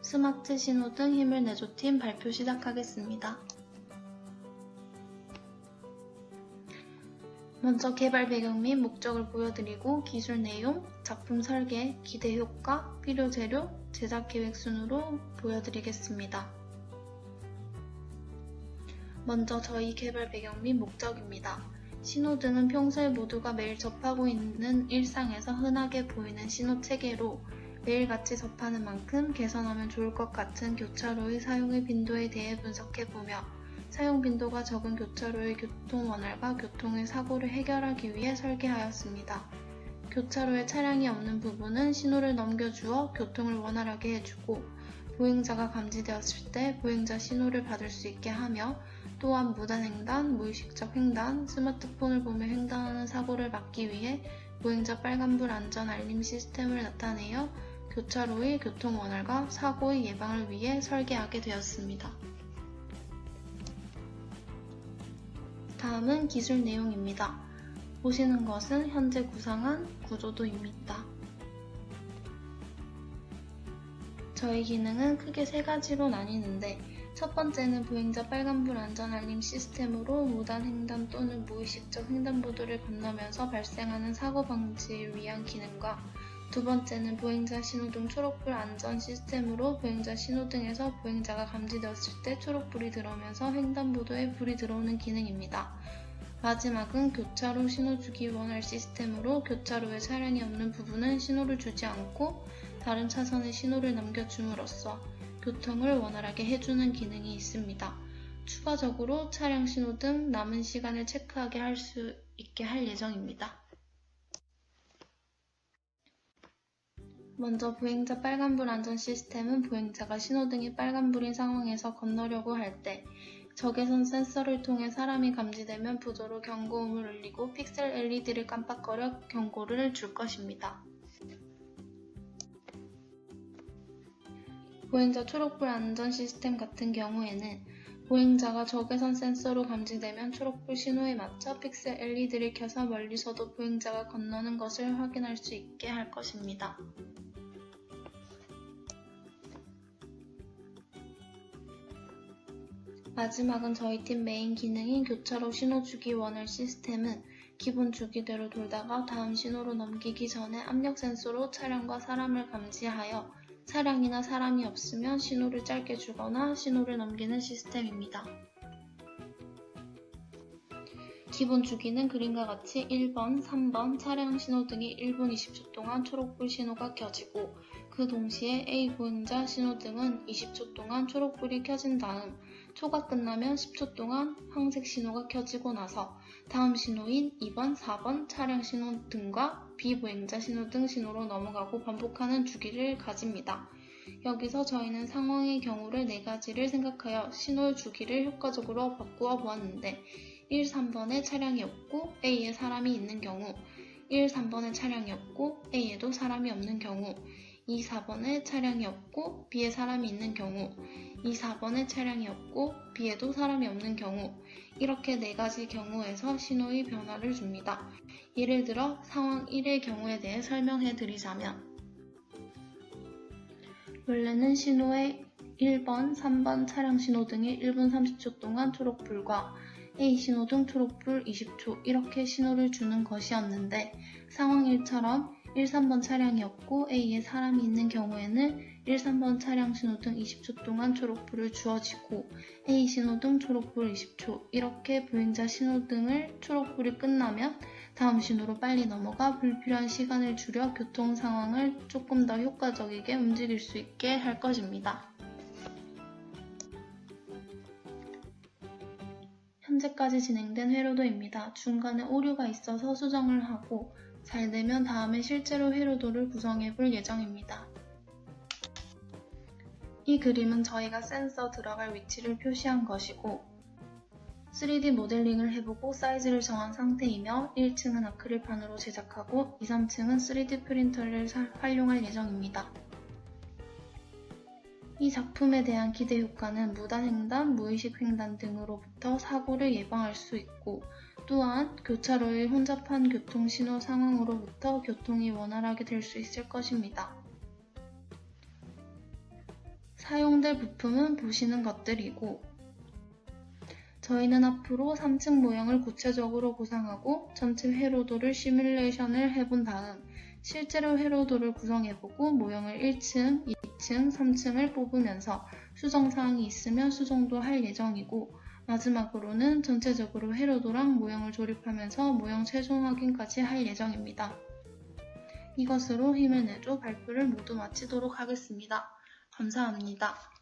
스마트 신호등 힘을 내줘 팀 발표 시작하겠습니다. 먼저 개발 배경 및 목적을 보여드리고 기술 내용, 작품 설계, 기대 효과, 필요 재료, 제작 계획 순으로 보여드리겠습니다. 먼저 저희 개발 배경 및 목적입니다. 신호등은 평소에 모두가 매일 접하고 있는 일상에서 흔하게 보이는 신호 체계로 매일같이 접하는 만큼 개선하면 좋을 것 같은 교차로의 사용의 빈도에 대해 분석해보며 사용 빈도가 적은 교차로의 교통 원활과 교통의 사고를 해결하기 위해 설계하였습니다. 교차로에 차량이 없는 부분은 신호를 넘겨주어 교통을 원활하게 해주고 보행자가 감지되었을 때 보행자 신호를 받을 수 있게 하며 또한 무단횡단, 무의식적 횡단, 스마트폰을 보며 횡단하는 사고를 막기 위해 보행자 빨간불 안전 알림 시스템을 나타내어 교차로의 교통 원활과 사고의 예방을 위해 설계하게 되었습니다. 다음은 기술 내용입니다. 보시는 것은 현재 구상한 구조도입니다. 저희 기능은 크게 세 가지로 나뉘는데 첫 번째는 보행자 빨간불 안전 알림 시스템으로 무단 횡단 또는 무의식적 횡단보도를 건너면서 발생하는 사고 방지를 위한 기능과 두 번째는 보행자 신호등 초록불 안전 시스템으로 보행자 신호등에서 보행자가 감지되었을 때 초록불이 들어오면서 횡단보도에 불이 들어오는 기능입니다. 마지막은 교차로 신호주기 원활 시스템으로 교차로에 차량이 없는 부분은 신호를 주지 않고 다른 차선에 신호를 남겨줌으로써 교통을 원활하게 해주는 기능이 있습니다. 추가적으로 차량 신호등 남은 시간을 체크하게 할 수 있게 할 예정입니다. 먼저 보행자 빨간불 안전 시스템은 보행자가 신호등이 빨간불인 상황에서 건너려고 할 때 적외선 센서를 통해 사람이 감지되면 부조로 경고음을 울리고 픽셀 LED를 깜빡거려 경고를 줄 것입니다. 보행자 초록불 안전 시스템 같은 경우에는 보행자가 적외선 센서로 감지되면 초록불 신호에 맞춰 픽셀 LED를 켜서 멀리서도 보행자가 건너는 것을 확인할 수 있게 할 것입니다. 마지막은 저희 팀 메인 기능인 교차로 신호 주기 원활 시스템은 기본 주기대로 돌다가 다음 신호로 넘기기 전에 압력 센서로 차량과 사람을 감지하여 차량이나 사람이 없으면 신호를 짧게 주거나 신호를 넘기는 시스템입니다. 기본 주기는 그림과 같이 1번, 3번 차량 신호 등이 1분 20초 동안 초록불 신호가 켜지고 그 동시에 A 보행자 신호 등은 20초 동안 초록불이 켜진 다음 초가 끝나면 10초 동안 황색 신호가 켜지고 나서 다음 신호인 2번, 4번 차량 신호 등과 비보행자 신호 등 신호로 넘어가고 반복하는 주기를 가집니다. 여기서 저희는 상황의 경우를 네 가지를 생각하여 신호 주기를 효과적으로 바꾸어 보았는데 1, 3번에 차량이 없고 A에 사람이 있는 경우 1, 3번에 차량이 없고 A에도 사람이 없는 경우 2, 4번에 차량이 없고 B에 사람이 있는 경우 2, 4번에 차량이 없고 B에도 사람이 없는 경우 이렇게 네 가지 경우에서 신호의 변화를 줍니다. 예를 들어 상황 1의 경우에 대해 설명해 드리자면 원래는 신호의 1번, 3번 차량 신호등이 1분 30초 동안 초록불과 A 신호등 초록불 20초 이렇게 신호를 주는 것이었는데 상황 1처럼 1, 3번 차량이 없고 A에 사람이 있는 경우에는 1, 3번 차량 신호등 20초 동안 초록불을 주어지고 A 신호등 초록불 20초 이렇게 보행자 신호등을 초록불이 끝나면 다음 신호로 빨리 넘어가 불필요한 시간을 줄여 교통 상황을 조금 더 효과적이게 움직일 수 있게 할 것입니다. 현재까지 진행된 회로도입니다. 중간에 오류가 있어서 수정을 하고 잘 되면 다음에 실제로 회로도를 구성해 볼 예정입니다. 이 그림은 저희가 센서 들어갈 위치를 표시한 것이고 3D 모델링을 해보고 사이즈를 정한 상태이며 1층은 아크릴판으로 제작하고 2, 3층은 3D 프린터를 사- 활용할 예정입니다. 이 작품에 대한 기대 효과는 무단횡단, 무의식 횡단 등으로부터 사고를 예방할 수 있고 또한 교차로의 혼잡한 교통신호 상황으로부터 교통이 원활하게 될 수 있을 것입니다. 사용될 부품은 보시는 것들이고 저희는 앞으로 3층 모형을 구체적으로 구상하고 전체 회로도를 시뮬레이션을 해본 다음 실제로 회로도를 구성해보고 모형을 1층, 2층, 3층을 뽑으면서 수정사항이 있으면 수정도 할 예정이고 마지막으로는 전체적으로 회로도랑 모형을 조립하면서 모형 최종 확인까지 할 예정입니다. 이것으로 힘을 내줘 발표를 모두 마치도록 하겠습니다. 감사합니다.